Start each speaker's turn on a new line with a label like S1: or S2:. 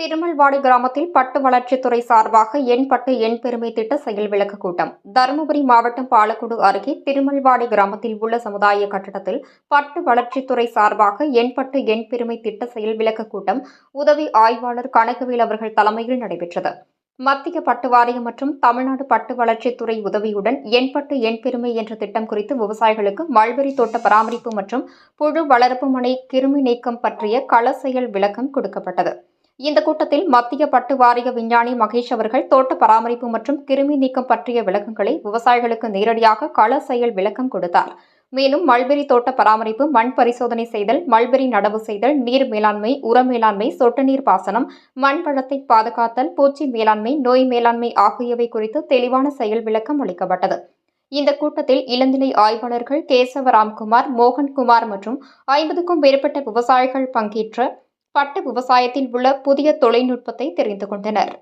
S1: திருமல்வாடி கிராமத்தில் பட்டு வளர்ச்சித்துறை சார்பாக எண் பட்டு எண் பெருமை திட்ட செயல் விளக்க கூட்டம். தருமபுரி மாவட்டம் பாலக்குடு அருகே திருமல்வாடி கிராமத்தில் உள்ள சமுதாய கட்டடத்தில் பட்டு வளர்ச்சித்துறை சார்பாக எண் பட்டு எண் பெருமை திட்ட செயல் விளக்க கூட்டம் உதவி ஆய்வாளர் கணக்குவேல் அவர்கள் தலைமையில் நடைபெற்றது. மத்திய பட்டு வாரியம் மற்றும் தமிழ்நாடு பட்டு வளர்ச்சித்துறை உதவியுடன் எண்பட்டு எண் பெருமை என்ற திட்டம் குறித்து விவசாயிகளுக்கு மல்பெரி தோட்ட பராமரிப்பு மற்றும் புழு வளர்ப்பு மனை கிருமி நீக்கம் பற்றிய கள செயல் விளக்கம் கொடுக்கப்பட்டது. இந்த கூட்டத்தில் மத்திய பட்டு வாரிய விஞ்ஞானி மகேஷ் அவர்கள் தோட்ட பராமரிப்பு மற்றும் கிருமி நீக்கம் பற்றிய விளக்கங்களை விவசாயிகளுக்கு நேரடியாக கள செயல் விளக்கம் கொடுத்தார். மேலும் மல்பெரி தோட்ட பராமரிப்பு மண் பரிசோதனை செய்தல் மல்பெரி நடவு செய்தல் நீர் மேலாண்மை உர மேலாண்மை சொட்டு நீர் பாசனம் மண் வளத்தை பாதுகாத்தல் பூச்சி மேலாண்மை நோய் மேலாண்மை ஆகியவை குறித்து தெளிவான செயல் விளக்கம் அளிக்கப்பட்டது. இந்த கூட்டத்தில் இளநிலை ஆய்வாளர்கள் கேசவ ராம்குமார் மோகன்குமார் மற்றும் ஐம்பதுக்கும் மேற்பட்ட விவசாயிகள் பங்கேற்ற பட்டு விவசாயத்தில் உள்ள புதிய தொழில்நுட்பத்தை தெரிந்து கொண்டனர்.